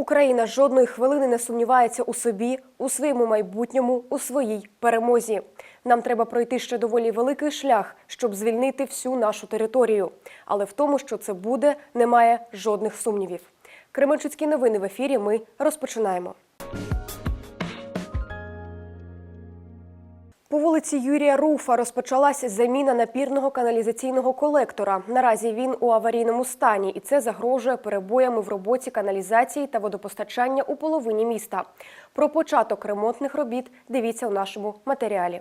Україна жодної хвилини не сумнівається у собі, у своєму майбутньому, у своїй перемозі. Нам треба пройти ще доволі великий шлях, щоб звільнити всю нашу територію. Але в тому, що це буде, немає жодних сумнівів. Кременчуцькі новини в ефірі. Ми розпочинаємо. По вулиці Юрія Руфа розпочалася заміна напірного каналізаційного колектора. Наразі він у аварійному стані, і це загрожує перебоями в роботі каналізації та водопостачання у половині міста. Про початок ремонтних робіт дивіться у нашому матеріалі.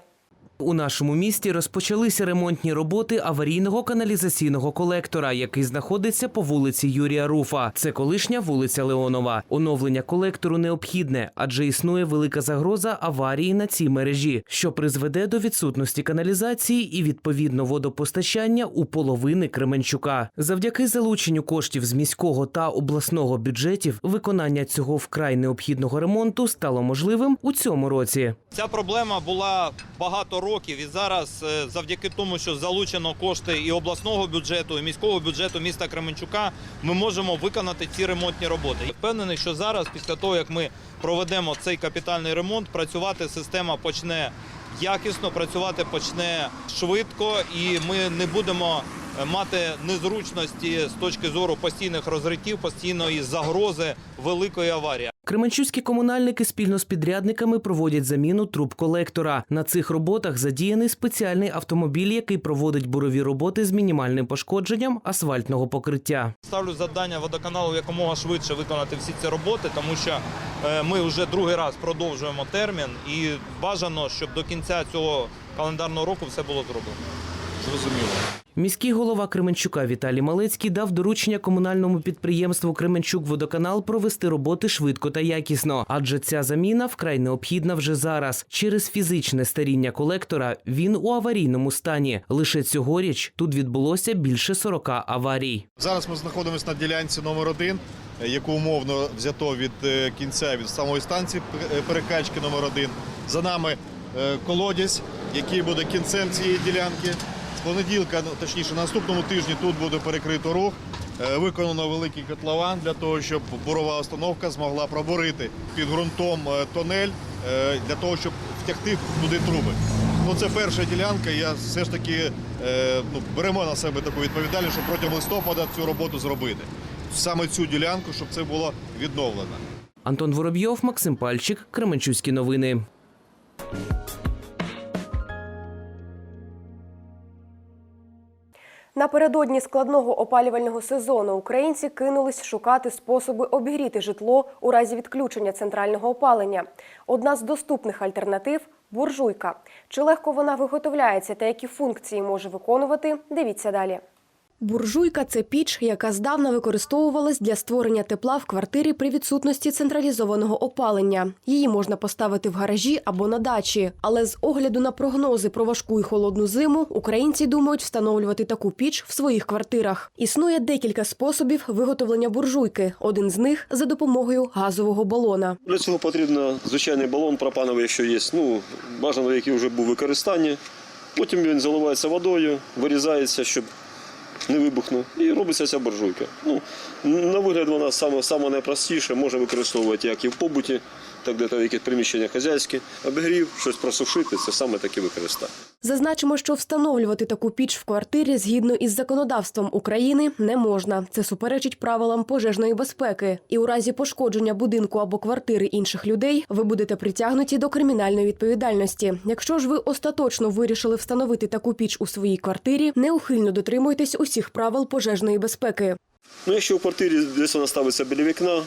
У нашому місті розпочалися ремонтні роботи аварійного каналізаційного колектора, який знаходиться по вулиці Юрія Руфа. Це колишня вулиця Леонова. Оновлення колектору необхідне, адже існує велика загроза аварії на цій мережі, що призведе до відсутності каналізації і відповідно водопостачання у половини Кременчука. Завдяки залученню коштів з міського та обласного бюджетів виконання цього вкрай необхідного ремонту стало можливим у цьому році. Ця проблема була багато років, і зараз, е, завдяки тому, що залучено кошти і обласного бюджету, і міського бюджету міста Кременчука, ми можемо виконати ці ремонтні роботи. Я Впевнений, що зараз, після того як ми проведемо цей капітальний ремонт, працювати система почне якісно, працювати почне швидко, і ми не будемо мати незручності з точки зору постійних розриттів, постійної загрози великої аварії. Кременчуцькі комунальники спільно з підрядниками проводять заміну труб колектора. На цих роботах задіяний спеціальний автомобіль, який проводить бурові роботи з мінімальним пошкодженням асфальтного покриття. Ставлю завдання водоканалу якомога швидше виконати всі ці роботи, тому що е, ми вже другий раз продовжуємо термін, і бажано, щоб до кінця цього календарного року все було зроблено. Зрозуміло. Міський голова Кременчука Віталій Малецький дав доручення комунальному підприємству Кременчук-Водоканал провести роботи швидко та якісно, адже ця заміна вкрай необхідна вже зараз. Через фізичне старіння колектора він у аварійному стані. Лише цьогоріч тут відбулося більше 40 аварій. Зараз ми знаходимося на ділянці номер 1 яку умовно взято від е, кінця від самої станції е, перекачки номер 1 За нами е, колодязь, який буде кінцем цієї ділянки. Понеділка, ну, точніше, на наступному тижні тут буде перекрито рух. Е, Виконано великий котлован для того, щоб бурова установка змогла пробурити під ґрунтом е, тонель е, для того, щоб втягти туди труби. Ну, це перша ділянка. Я все ж таки ну, беремо на себе таку відповідальність, щоб протягом листопада цю роботу зробити. Саме цю ділянку, щоб це було відновлено. Антон Воробйов, Максим Пальчик, Кременчуцькі новини. Напередодні складного опалювального сезону українці кинулись шукати способи обігріти житло у разі відключення центрального опалення. Одна з доступних альтернатив буржуйка. Чи легко вона виготовляється та які функції може виконувати? Дивіться далі. Буржуйка це піч, яка здавна використовувалась для створення тепла в квартирі при відсутності централізованого опалення. Її можна поставити в гаражі або на дачі. Але з огляду на прогнози про важку і холодну зиму, українці думають встановлювати таку піч в своїх квартирах. Існує декілька способів виготовлення буржуйки. Один з них за допомогою газового балона. Для цього потрібно звичайний балон пропановий, якщо є, ну, бажано, який вже був використанні. Потім він заливається водою, вирізається, щоб не вибухнув, і робиться ця буржуйка. Ну, на вигляд вона саме, саме найпростіша, може використовувати як і в побуті, так де в яких приміщеннях хазяйські. Обігрів, щось просушити, це саме таке використання. Зазначимо, що встановлювати таку піч в квартирі згідно із законодавством України не можна. Це суперечить правилам пожежної безпеки. І у разі пошкодження будинку або квартири інших людей ви будете притягнуті до кримінальної відповідальності. Якщо ж ви остаточно вирішили встановити таку піч у своїй квартирі, неухильно дотримуйтесь усіх правил пожежної безпеки. Ну, якщо в квартирі десь вона ставиться біля вікна,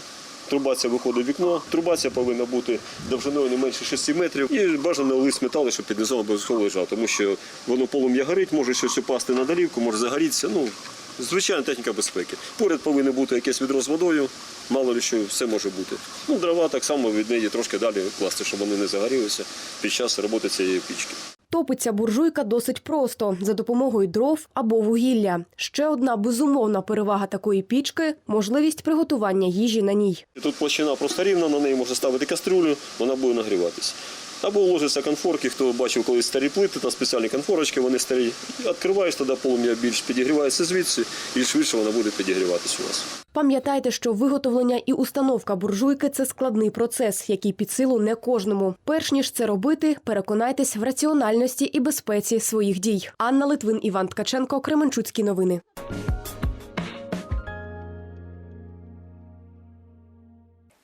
трубація виходить в вікно, трубація повинна бути довжиною не менше 6 метрів і бажано лист металу, щоб під низом обов'язково лежав, тому що воно полум'я горить, може щось упасти на долівку, може загорітися. Ну, звичайна техніка безпеки. Поряд повинно бути якесь відро з водою, мало ли що все може бути. Ну, дрова так само від неї трошки далі класти, щоб вони не загорілися під час роботи цієї пічки. Топиться буржуйка досить просто за допомогою дров або вугілля. Ще одна безумовна перевага такої пічки можливість приготування їжі на ній. Тут площина просто рівна, на неї можна ставити кастрюлю, вона буде нагріватися. Або ложиться конфорки, хто бачив колись старі плити, та спеціальні конфорочки, вони старі. Відкриваєш тоді полум'я більш підігрівається звідси, і швидше вона буде підігріватися у вас. Пам'ятайте, що виготовлення і установка буржуйки це складний процес, який під силу не кожному. Перш ніж це робити, переконайтесь в раціональності і безпеці своїх дій. Анна Литвин, Іван Ткаченко, Кременчуцькі новини.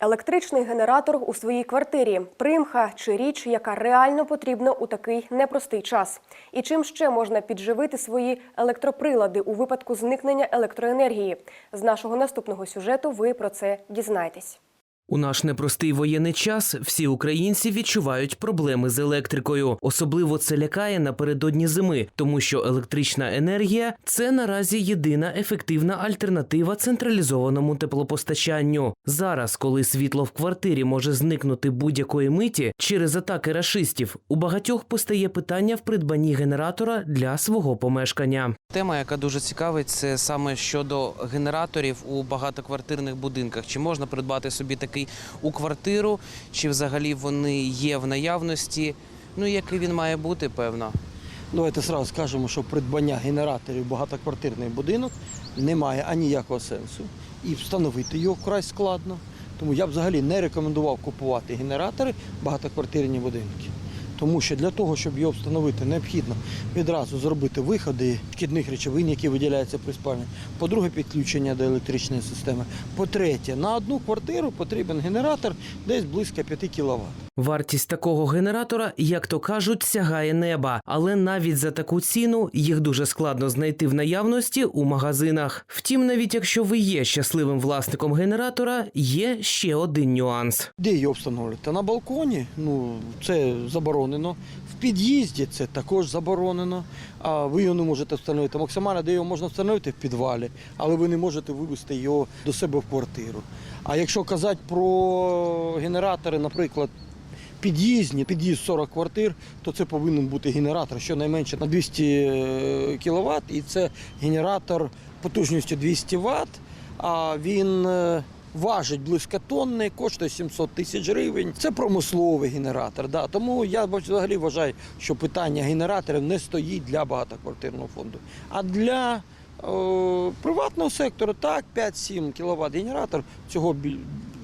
Електричний генератор у своїй квартирі примха чи річ, яка реально потрібна у такий непростий час. І чим ще можна підживити свої електроприлади у випадку зникнення електроенергії? З нашого наступного сюжету ви про це дізнаєтесь. У наш непростий воєнний час всі українці відчувають проблеми з електрикою. Особливо це лякає напередодні зими, тому що електрична енергія це наразі єдина ефективна альтернатива централізованому теплопостачанню. Зараз, коли світло в квартирі може зникнути будь-якої миті через атаки рашистів, у багатьох постає питання в придбанні генератора для свого помешкання. Тема, яка дуже цікавить, це саме щодо генераторів у багатоквартирних будинках. Чи можна придбати собі такий у квартиру, чи взагалі вони є в наявності? Ну, який він має бути, певно. Давайте одразу скажемо, що придбання генераторів в багатоквартирний будинок не має аніякого сенсу. І встановити його вкрай складно. Тому я б взагалі не рекомендував купувати генератори в багатоквартирні будинки. Тому що для того, щоб його встановити, необхідно відразу зробити виходи шкідних речовин, які виділяються при спальні. По-друге, підключення до електричної системи. По-третє, на одну квартиру потрібен генератор десь близько 5 кВт. Вартість такого генератора, як то кажуть, сягає неба, але навіть за таку ціну їх дуже складно знайти в наявності у магазинах. Втім, навіть якщо ви є щасливим власником генератора, є ще один нюанс. Де його встановлювати? На балконі, ну це заборонено. В під'їзді це також заборонено. А ви його не можете встановити. Максимально, де його можна встановити в підвалі, але ви не можете вивезти його до себе в квартиру. А якщо казати про генератори, наприклад, під'їзні, під'їзд 40 квартир, то це повинен бути генератор щонайменше на 200 кВт, і це генератор потужністю 200 Вт, а він е, важить близько тонни, коштує 700 тисяч гривень. Це промисловий генератор. Да. Тому я взагалі вважаю, що питання генераторів не стоїть для багатоквартирного фонду. А для е, приватного сектору так, 5-7 кВт генератор цього біль-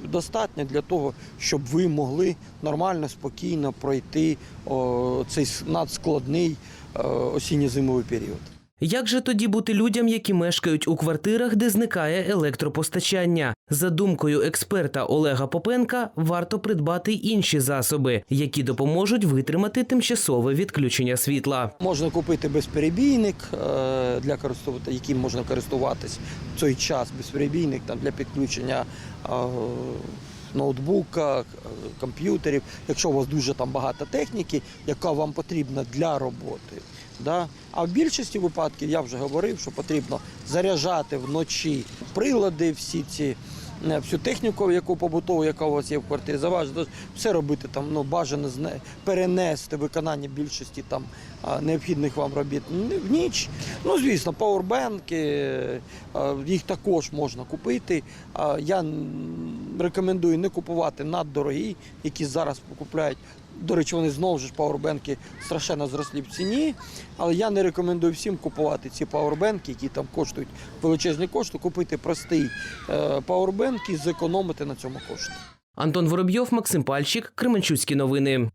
достатньо для того, щоб ви могли нормально, спокійно пройти о, цей надскладний е, осінньо-зимовий період. Як же тоді бути людям, які мешкають у квартирах, де зникає електропостачання? За думкою експерта Олега Попенка, варто придбати інші засоби, які допоможуть витримати тимчасове відключення світла. Можна купити безперебійник, е, для користувати, яким можна користуватись в цей час. Безперебійник там, для підключення е, ноутбука, е, комп'ютерів. Якщо у вас дуже там багато техніки, яка вам потрібна для роботи. Да? А в більшості випадків я вже говорив, що потрібно заряджати вночі прилади, всі ці. Е, Всю техніку, яку побутову, яка у вас є в квартирі, заважити все робити там, ну бажано перенести виконання більшості там необхідних вам робіт в ніч. Ну, звісно, пауербенки, е, їх також можна купити. Я рекомендую не купувати наддорогі, які зараз купляють. До речі, вони знову ж пауербенки страшенно зросли в ціні. Але я не рекомендую всім купувати ці пауербенки, які там коштують величезні кошти, купити простий е, пауербенк і зекономити на цьому кошти. Антон Воробйов, Максим Пальчик, Кременчуцькі новини.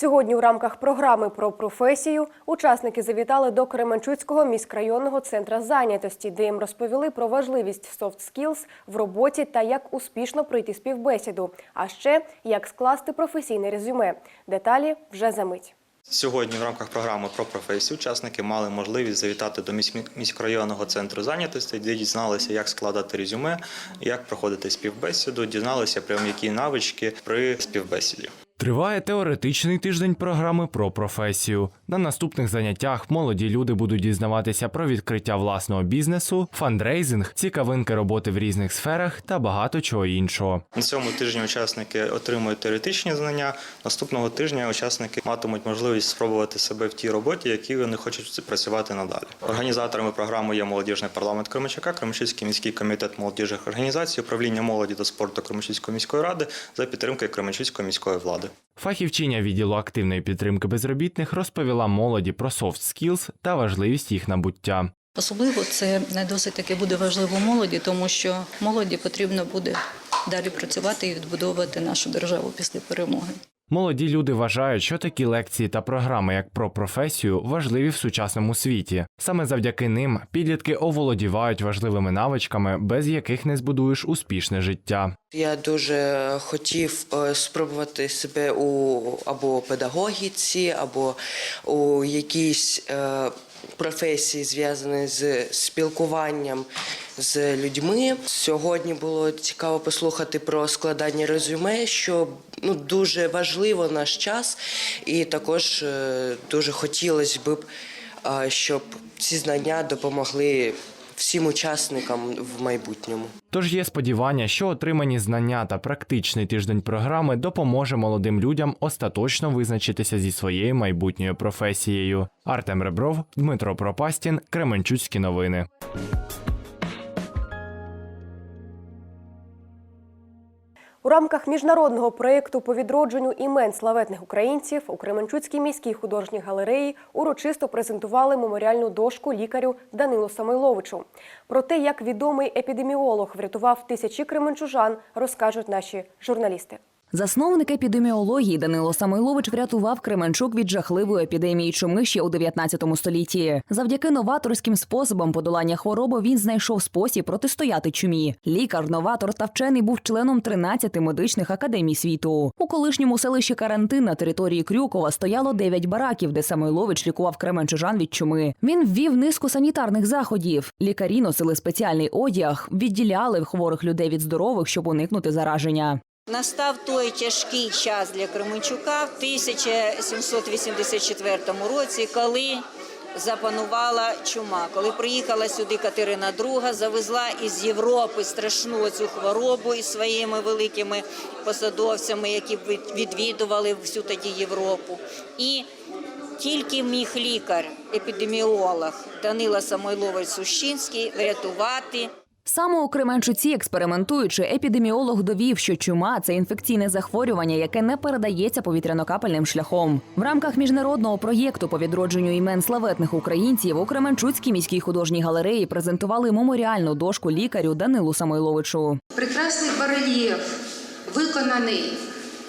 Сьогодні у рамках програми про професію учасники завітали до Кременчуцького міськрайонного центра зайнятості, де їм розповіли про важливість soft skills в роботі та як успішно пройти співбесіду, а ще як скласти професійне резюме. Деталі вже за мить. Сьогодні в рамках програми про професію учасники мали можливість завітати до міськ- міськрайонного центру зайнятості, де дізналися, як складати резюме, як проходити співбесіду, дізналися прям які навички при співбесіді. Триває теоретичний тиждень програми про професію. На наступних заняттях молоді люди будуть дізнаватися про відкриття власного бізнесу, фандрейзинг, цікавинки роботи в різних сферах та багато чого іншого. На цьому тижні учасники отримують теоретичні знання. Наступного тижня учасники матимуть можливість спробувати себе в тій роботі, які вони хочуть працювати надалі. Організаторами програми є молодіжний парламент Кременчука, Кременчуцький міський комітет молодіжних організацій, управління молоді та спорту Кременчуцької міської ради за підтримки Кременчуцької міської влади. Фахівчиня відділу активної підтримки безробітних розповіла молоді про soft skills та важливість їх набуття. Особливо це досить таки буде важливо молоді, тому що молоді потрібно буде далі працювати і відбудовувати нашу державу після перемоги. Молоді люди вважають, що такі лекції та програми, як про професію, важливі в сучасному світі. Саме завдяки ним підлітки оволодівають важливими навичками, без яких не збудуєш успішне життя. Я дуже хотів е, спробувати себе у або педагогіці, або у якійсь е, професії, зв'язаної з спілкуванням з людьми. Сьогодні було цікаво послухати про складання резюме, що ну дуже важливо наш час, і також е, дуже хотілося б, е, щоб ці знання допомогли всім учасникам в майбутньому. Тож є сподівання, що отримані знання та практичний тиждень програми допоможе молодим людям остаточно визначитися зі своєю майбутньою професією. Артем Ребров, Дмитро Пропастін, Кременчуцькі новини. У рамках міжнародного проєкту по відродженню імен славетних українців у Кременчуцькій міській художній галереї урочисто презентували меморіальну дошку лікарю Данилу Самойловичу. Про те, як відомий епідеміолог врятував тисячі кременчужан, розкажуть наші журналісти. Засновник епідеміології Данило Самойлович врятував Кременчук від жахливої епідемії чуми ще у 19 столітті. Завдяки новаторським способам подолання хвороби він знайшов спосіб протистояти чумі. Лікар, новатор та вчений був членом 13 медичних академій світу. У колишньому селищі Карантин на території Крюкова стояло 9 бараків, де Самойлович лікував кременчужан від чуми. Він ввів низку санітарних заходів. Лікарі носили спеціальний одяг, відділяли хворих людей від здорових, щоб уникнути зараження. Настав той тяжкий час для Кременчука в 1784 році, коли запанувала чума. Коли приїхала сюди Катерина II, завезла із Європи страшну цю хворобу із своїми великими посадовцями, які відвідували всю тоді Європу. І тільки міг лікар, епідеміолог Данила Самойлович Сущинський врятувати Саме у Кременчуці, експериментуючи, епідеміолог довів, що чума це інфекційне захворювання, яке не передається повітряно-капельним шляхом. В рамках міжнародного проєкту по відродженню імен славетних українців у Кременчуцькій міській художній галереї презентували меморіальну дошку лікарю Данилу Самойловичу. Прекрасний барельєф, виконаний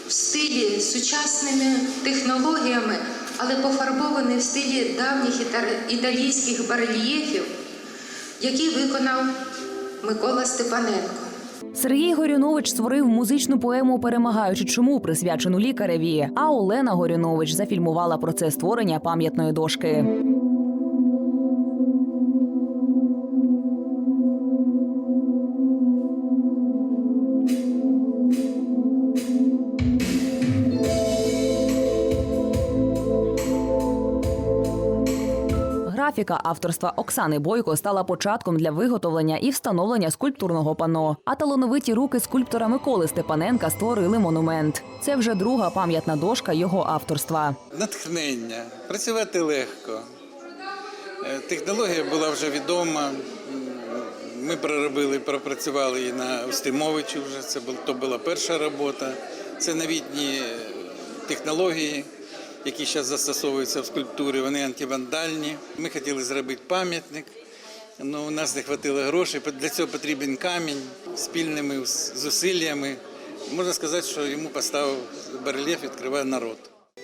в стилі сучасними технологіями, але пофарбований в стилі давніх італійських барельєфів, який виконав Микола Степаненко. Сергій Горюнович створив музичну поему Перемагаючи чому присвячену лікареві. А Олена Горюнович зафільмувала процес створення пам'ятної дошки. Графіка авторства Оксани Бойко стала початком для виготовлення і встановлення скульптурного пано. А талановиті руки скульптора Миколи Степаненка створили монумент. Це вже друга пам'ятна дошка його авторства. Натхнення, працювати легко. Е, Технологія була вже відома. Ми проробили, пропрацювали її на Устимовичу вже. Це то була перша робота. Це новітні е, технології, які зараз застосовуються в скульптурі. Вони антивандальні. Ми хотіли зробити пам'ятник. але у нас не вистачило грошей. Для цього потрібен камінь спільними зусиллями. Можна сказати, що йому поставив барельєф відкриває народ.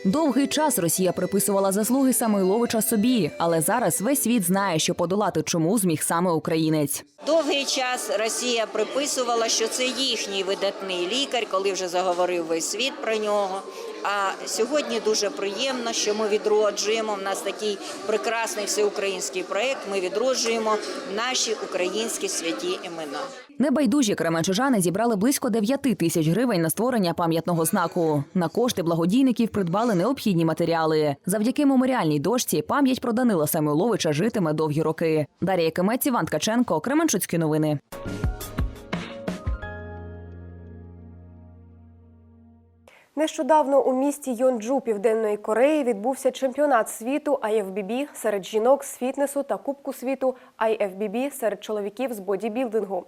Довгий час Росія приписувала заслуги Самойловича собі, але зараз весь світ знає, що подолати чому зміг саме українець. Довгий час Росія приписувала, що це їхній видатний лікар, коли вже заговорив весь світ про нього. А сьогодні дуже приємно, що ми відроджуємо. В нас такий прекрасний всеукраїнський проект. Ми відроджуємо наші українські святі імена. Небайдужі кременчужани зібрали близько 9 тисяч гривень на створення пам'ятного знаку. На кошти благодійників придбали необхідні матеріали. Завдяки меморіальній дошці пам'ять про Данила Самойловича житиме довгі роки. Дар'я Кемець, Іван Ткаченко, Кременчуцькі новини. Нещодавно у місті Йонджу Південної Кореї відбувся чемпіонат світу IFBB серед жінок з фітнесу та Кубку світу IFBB серед чоловіків з бодібілдингу.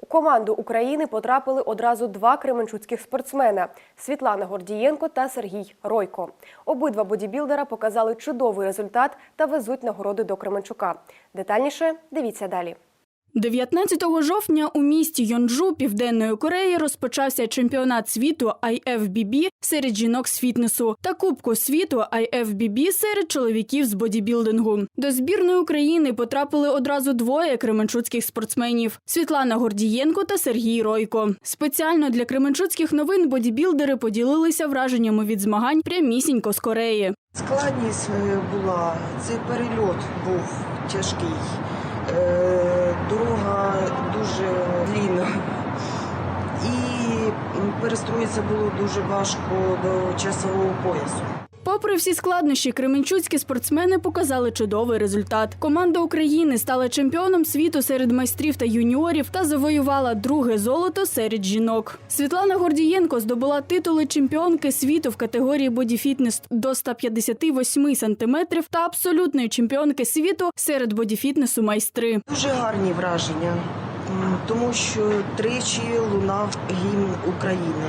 У команду України потрапили одразу два кременчуцьких спортсмена Світлана Гордієнко та Сергій Ройко. Обидва бодібілдера показали чудовий результат та везуть нагороди до Кременчука. Детальніше дивіться далі. 19 жовтня у місті Йонджу Південної Кореї розпочався чемпіонат світу IFBB серед жінок з фітнесу та Кубку світу IFBB серед чоловіків з бодібілдингу. До збірної України потрапили одразу двоє кременчуцьких спортсменів: Світлана Гордієнко та Сергій Ройко. Спеціально для кременчуцьких новин бодібілдери поділилися враженнями від змагань прямісінько з Кореї. Складність е, була, цей перельот був тяжкий. Е, Дорога дуже длінна. І перестроїтися було дуже важко до часового поясу. Попри всі складнощі, кременчуцькі спортсмени показали чудовий результат. Команда України стала чемпіоном світу серед майстрів та юніорів та завоювала друге золото серед жінок. Світлана Гордієнко здобула титули чемпіонки світу в категорії бодіфітнес до 158 сантиметрів та абсолютної чемпіонки світу серед бодіфітнесу майстри. Дуже гарні враження, тому що тричі лунав гімн України.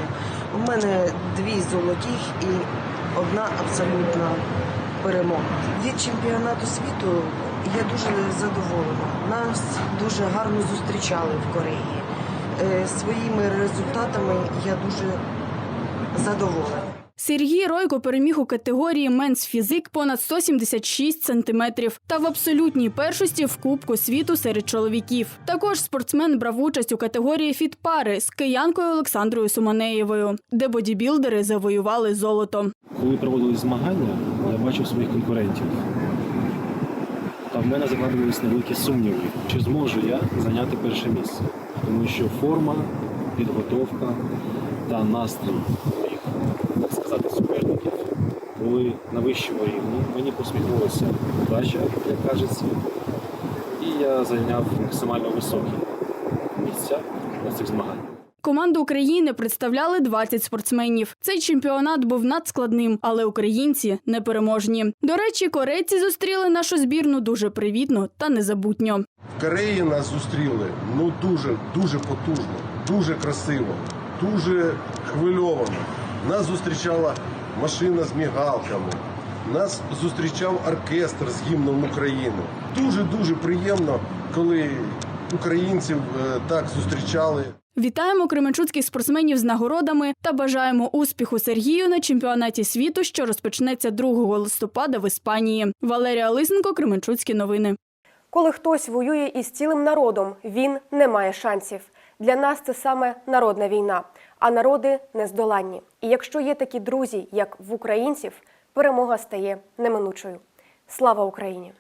У мене дві золотих і одна абсолютна перемога. Від чемпіонату світу я дуже задоволена. Нас дуже гарно зустрічали в Кореї. Е, Своїми результатами я дуже задоволена. Сергій Ройко переміг у категорії менс фізик понад 176 сантиметрів та в абсолютній першості в Кубку світу серед чоловіків. Також спортсмен брав участь у категорії фітпари з киянкою Олександрою Суманеєвою, де бодібілдери завоювали золото. Коли проводили змагання, я бачив своїх конкурентів. Та в мене закладувалися невеликі сумніви, чи зможу я зайняти перше місце. Тому що форма, підготовка та настрій сказати, суперників були на вищому рівні. Мені посміхнулася удача, як кажеться, і я зайняв максимально високі місця на цих змаганнях. Команду України представляли 20 спортсменів. Цей чемпіонат був надскладним, але українці непереможні. До речі, корейці зустріли нашу збірну дуже привітно та незабутньо. В Кореї нас зустріли ну дуже, дуже потужно, дуже красиво, дуже хвильовано. Нас зустрічала машина з мігалками. Нас зустрічав оркестр з гімном України. Дуже дуже приємно, коли українців е, так зустрічали. Вітаємо кременчуцьких спортсменів з нагородами та бажаємо успіху Сергію на чемпіонаті світу, що розпочнеться 2 листопада в Іспанії. Валерія Лисенко, Кременчуцькі новини. Коли хтось воює із цілим народом, він не має шансів. Для нас це саме народна війна, а народи нездоланні. І якщо є такі друзі, як в українців, перемога стає неминучою. Слава Україні!